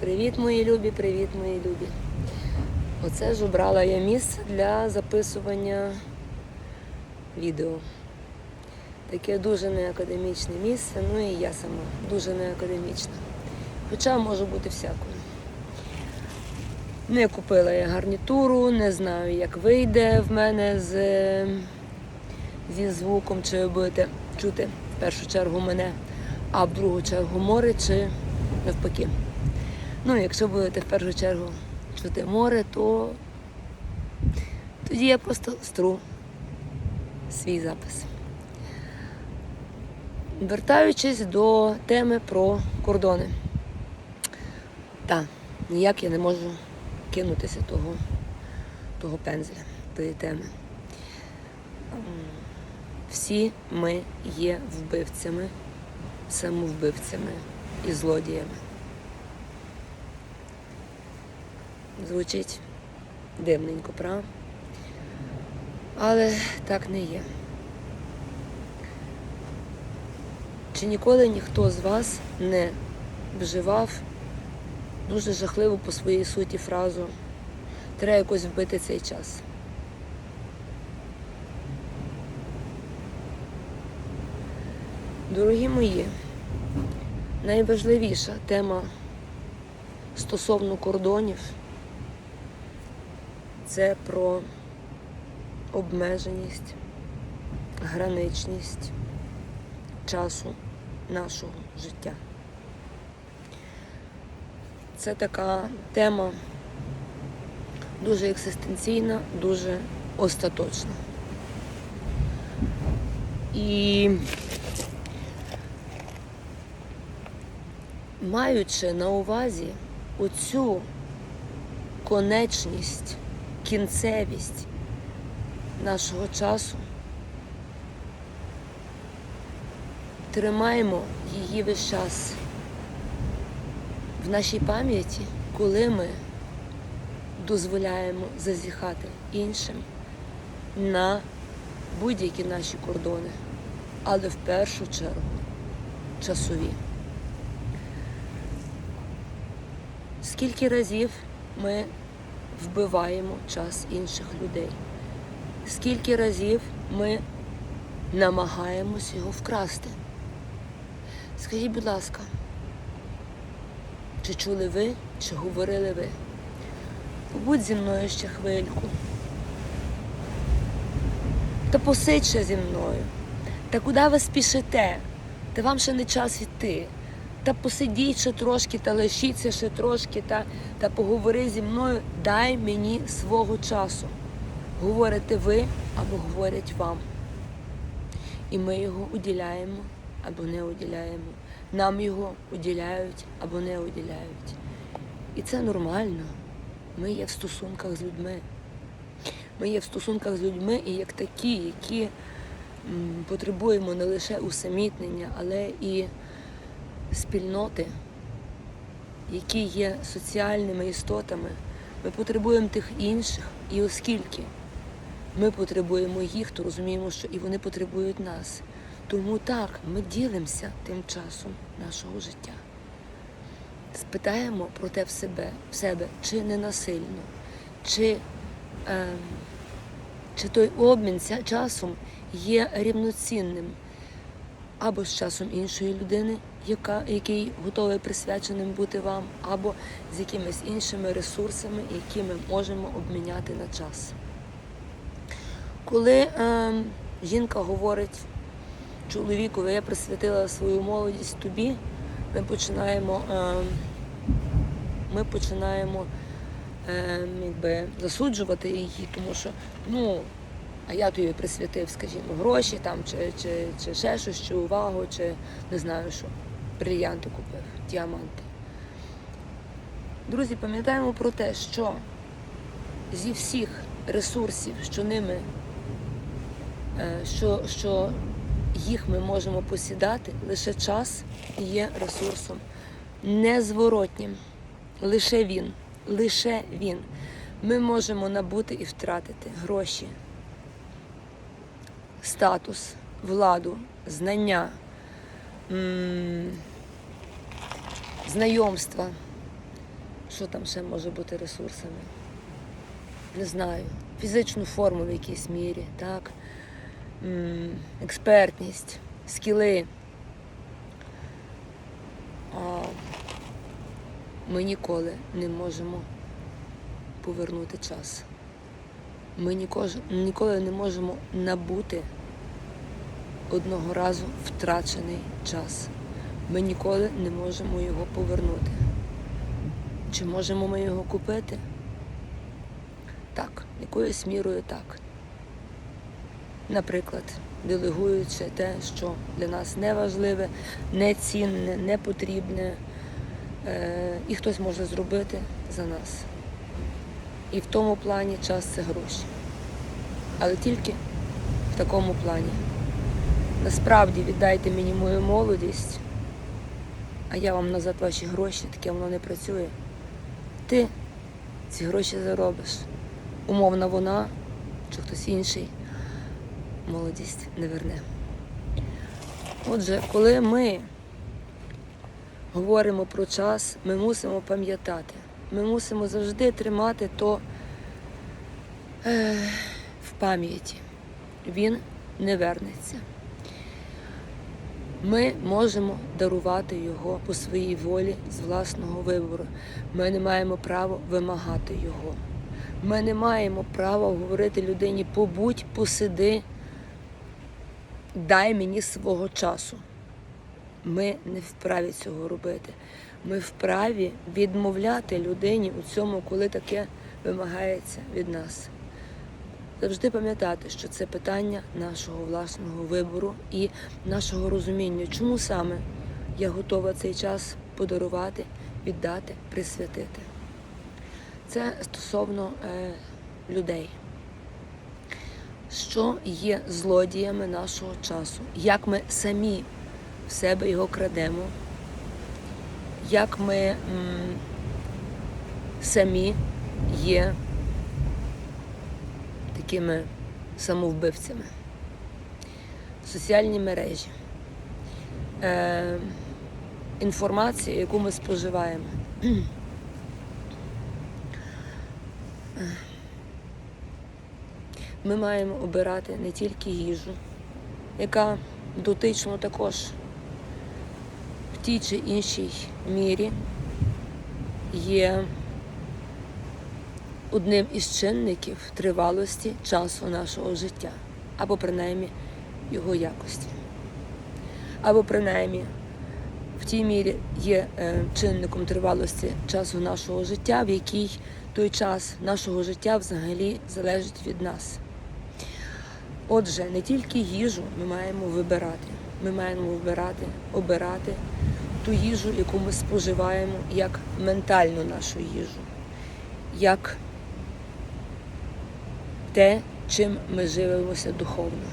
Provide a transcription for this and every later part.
Привіт, мої любі, привіт, мої любі. Оце ж обрала я місце для записування відео. Таке дуже неакадемічне місце, ну і я сама дуже неакадемічна. Хоча може бути всякою. Не купила я гарнітуру, не знаю, як вийде в мене з, зі звуком, чи ви будете чути в першу чергу мене, а в другу чергу море, чи навпаки. Ну, якщо будете в першу чергу чути море, то тоді я просто стру свій запис. Вертаючись до теми про кордони. Так, ніяк я не можу кинутися того, того пензля, тої теми. Всі ми є вбивцями, самовбивцями і злодіями. Звучить дивненько, правда? Але так не є. Чи ніколи ніхто з вас не вживав дуже жахливу по своїй суті фразу треба якось вбити цей час? Дорогі мої, найважливіша тема стосовно кордонів це про обмеженість, граничність часу нашого життя. Це така тема дуже екзистенційна, дуже остаточна. І маючи на увазі оцю конечність, кінцевість нашого часу, тримаємо її весь час в нашій пам'яті, коли ми дозволяємо зазіхати іншим на будь-які наші кордони, але в першу чергу часові. Скільки разів ми вбиваємо час інших людей? Скільки разів ми намагаємось його вкрасти? Скажіть, будь ласка, чи чули ви, чи говорили ви? Побудь зі мною ще хвильку. Та посидь ще зі мною. Та куди ви спішите? Та вам ще не час йти. Та посидіть ще трошки, та лишіться ще трошки, та, та поговори зі мною, дай мені свого часу. Говорите ви або говорять вам. І ми його уділяємо або не уділяємо. Нам його уділяють або не уділяють. І це нормально. Ми є в стосунках з людьми. Ми є в стосунках з людьми і як такі, які м, потребуємо не лише усамітнення, але і спільноти, які є соціальними істотами. Ми потребуємо тих інших, і оскільки ми потребуємо їх, то розуміємо, що і вони потребують нас. Тому так, ми ділимося тим часом нашого життя. Спитаємо про те в себе, в себе чи не насильно, чи, е, чи той обмін часом є рівноцінним або з часом іншої людини, яка, який готовий присвяченим бути вам, або з якимись іншими ресурсами, які ми можемо обміняти на час. Коли е, жінка говорить чоловікові, я присвятила свою молодість тобі, ми починаємо, е, ми починаємо е, якби, засуджувати її, тому що ну, а я тобі присвятив, скажімо, гроші там, чи, чи, чи ще щось, чи увагу, чи не знаю що. Брильянти купив, діаманти. Друзі, пам'ятаємо про те, що зі всіх ресурсів, що ними, е, що, що їх ми можемо посідати, лише час є ресурсом незворотнім. Лише він, лише він. Ми можемо набути і втратити гроші, статус, владу, знання, знайомства, що там ще може бути ресурсами? Не знаю. Фізичну форму в якійсь мірі, так? Експертність, скіли. А ми ніколи не можемо повернути час. Ми ніколи не можемо набути одного разу втрачений час. Ми ніколи не можемо його повернути. Чи можемо ми його купити? Так, якоюсь мірою так. Наприклад, делегуючи те, що для нас не важливе, не цінне, не потрібне, е, і хтось може зробити за нас. І в тому плані час це гроші. Але тільки в такому плані. Насправді віддайте мені мою молодість, а я вам назад ваші гроші, таке воно не працює. Ти ці гроші заробиш. Умовна вона чи хтось інший молодість не верне. Отже, коли ми говоримо про час, ми мусимо пам'ятати. Ми мусимо завжди тримати то е, в пам'яті. Він не вернеться. Ми можемо дарувати його по своїй волі з власного вибору. Ми не маємо права вимагати його. Ми не маємо права говорити людині побудь, посиди, дай мені свого часу. Ми не вправі цього робити. Ми вправі відмовляти людині у цьому, коли таке вимагається від нас. Завжди пам'ятати, що це питання нашого власного вибору і нашого розуміння, чому саме я готова цей час подарувати, віддати, присвятити. Це стосовно е, людей. Що є злодіями нашого часу? Як ми самі в себе його крадемо? Як ми м, самі є такими самовбивцями? Соціальні мережі. Е, інформація, яку ми споживаємо. Ми маємо обирати не тільки їжу, яка дотично також в тій чи іншій мірі є одним із чинників тривалості часу нашого життя, або принаймні його якості. Або принаймні в тій мірі є е, чинником тривалості часу нашого життя, в якій той час нашого життя взагалі залежить від нас. Отже, не тільки їжу ми маємо вибирати. Ми маємо вибирати, обирати ту їжу, яку ми споживаємо, як ментальну нашу їжу, як те, чим ми живемося духовно.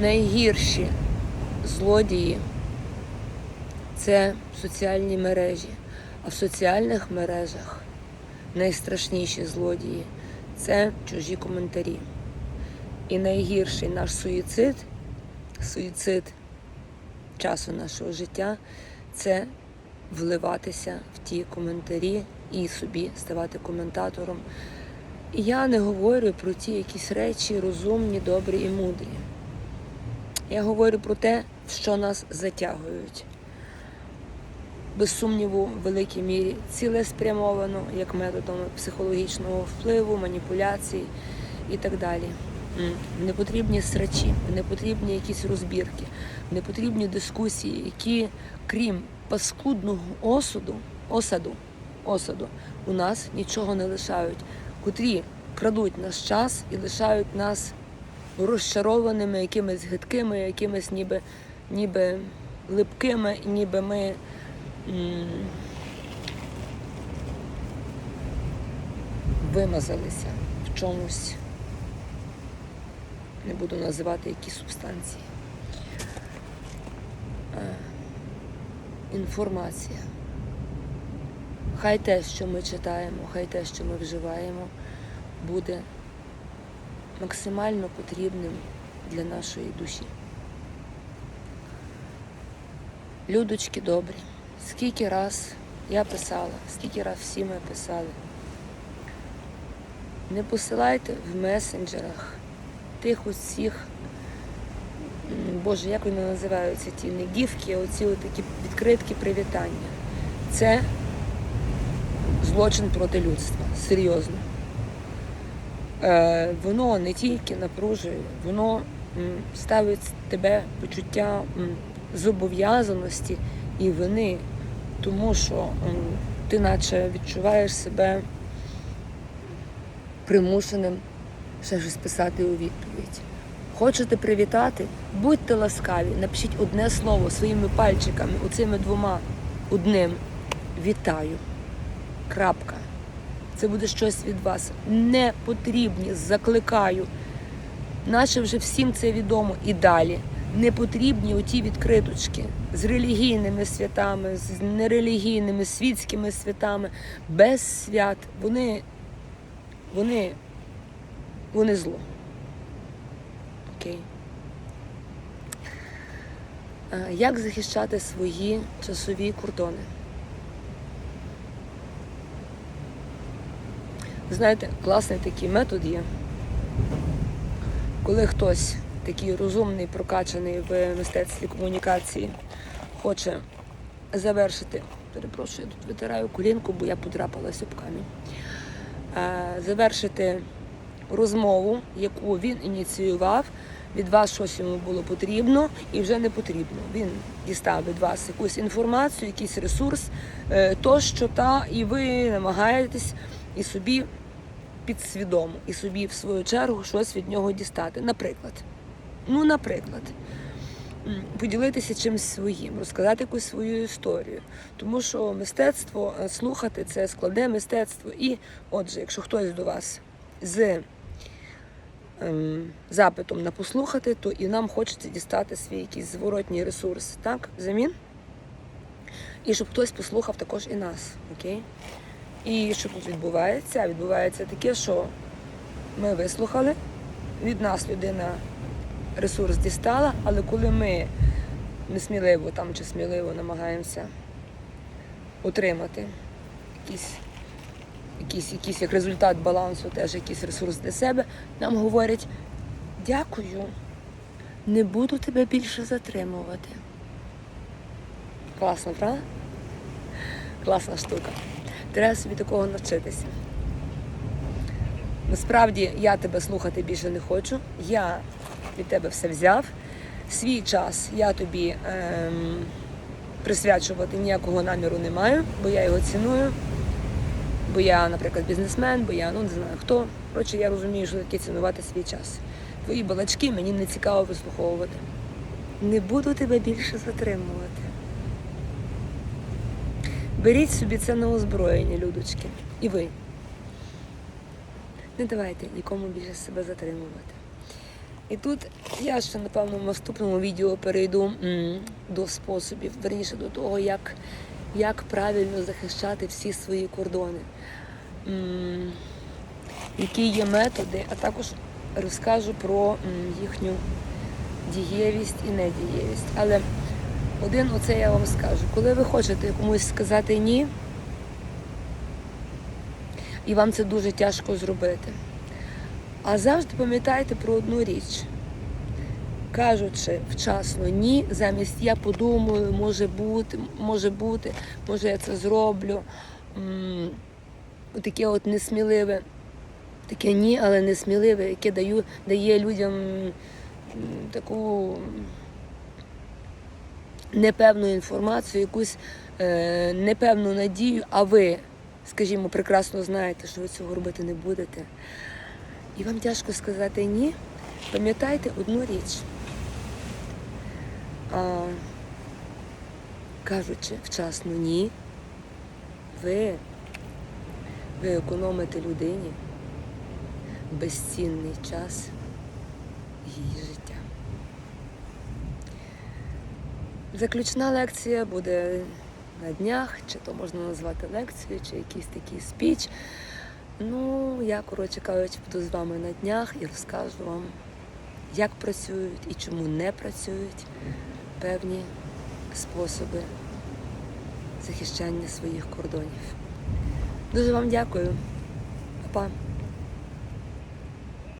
Найгірші злодії це соціальні мережі, а в соціальних мережах найстрашніші злодії це чужі коментарі. І найгірший наш суїцид, суїцид часу нашого життя це вливатися в ті коментарі і собі ставати коментатором. І я не говорю про ті якісь речі розумні, добрі і мудрі. Я говорю про те, що нас затягують без сумніву, в великій мірі цілеспрямовано, як методом психологічного впливу, маніпуляцій і так далі. Не потрібні срачі, не потрібні якісь розбірки, не потрібні дискусії, які, крім паскудного осуду, осаду, осаду, у нас нічого не лишають, котрі крадуть наш час і лишають нас розчарованими, якимись гидкими, якимись ніби, ніби липкими, ніби ми вимазалися в чомусь. Не буду називати які субстанції. Е, Інформація. Хай те, що ми читаємо, хай те, що ми вживаємо, буде максимально потрібним для нашої душі. Людочки добрі, скільки раз я писала, скільки раз всі ми писали. Не посилайте в месенджерах тих усіх, Боже, як вони називаються ті не гіфки, а оці такі відкритки привітання. Це злочин проти людства. Серйозно. Е, воно не тільки напружує, воно ставить тебе почуття зобов'язаності і вини, тому що ти наче відчуваєш себе примушеним ще щось писати у відповідь. Хочете привітати? Будьте ласкаві, напишіть одне слово своїми пальчиками, оцими двома одним. Вітаю. Крапка. Це буде щось від вас. Не потрібні, закликаю. Наче вже всім це відомо і далі. Не потрібні оті відкриточки з релігійними святами, з нерелігійними світськими святами, без свят. Вони, вони, вони зло. Окей. Е, Як захищати свої часові кордони? Знаєте, класний такий метод є. Коли хтось такий розумний, прокачаний в мистецтві комунікації, хоче завершити, перепрошую, я тут витираю колінку, бо я подрапалась об камінь. Е, Завершити розмову, яку він ініціював, від вас щось йому було потрібно і вже не потрібно. Він дістав від вас якусь інформацію, якийсь ресурс, е, тощо, та, і ви намагаєтесь і собі підсвідомо, і собі в свою чергу щось від нього дістати. Наприклад, ну, наприклад, поділитися чимось своїм, розказати якусь свою історію. Тому що мистецтво е, слухати це складне мистецтво. І, отже, якщо хтось до вас з ем, запитом на послухати, то і нам хочеться дістати свій якийсь зворотній ресурс, так, взамін. І щоб хтось послухав також і нас, окей? І що тут відбувається? Відбувається таке, що ми вислухали, від нас людина ресурс дістала, але коли ми несміливо там чи сміливо намагаємося отримати якийсь, якийсь, якийсь як результат балансу, теж якийсь ресурс для себе, нам говорять дякую, не буду тебе більше затримувати. Класно, правда? Класна штука. Треба собі такого навчитися. Насправді я тебе слухати більше не хочу. Я від тебе все взяв. Свій час я тобі ем, присвячувати ніякого наміру не маю, бо я його ціную. Бо я, наприклад, бізнесмен, бо я ну не знаю хто. Коротше, я розумію, що таке цінувати свій час. Твої балачки мені не цікаво вислуховувати. Не буду тебе більше затримувати. Беріть собі це на озброєння, людочки. І ви. Не давайте нікому більше себе затримувати. І тут я ще, напевно, в наступному відео перейду до способів, верніше до того, як, як правильно захищати всі свої кордони. Які є методи, а також розкажу про їхню дієвість і недієвість. Але один оце я вам скажу. Коли ви хочете комусь сказати ні, і вам це дуже тяжко зробити. А завжди пам'ятайте про одну річ. Кажучи вчасно ні, замість я подумаю, може бути, може бути, може я це зроблю. Таке от несміливе, таке ні, але несміливе, яке даю, дає людям таку непевну інформацію, якусь е, непевну надію, а ви, скажімо, прекрасно знаєте, що ви цього робити не будете. І вам тяжко сказати ні. Пам'ятайте одну річ. А, кажучи вчасно ні, ви, ви економите людині безцінний час її життя. Заключна лекція буде на днях, чи то можна назвати лекцією, чи якийсь такий спіч. Ну, я, коротше кажучи, буду з вами на днях і розкажу вам, як працюють і чому не працюють певні способи захищання своїх кордонів. Дуже вам дякую. Па-па.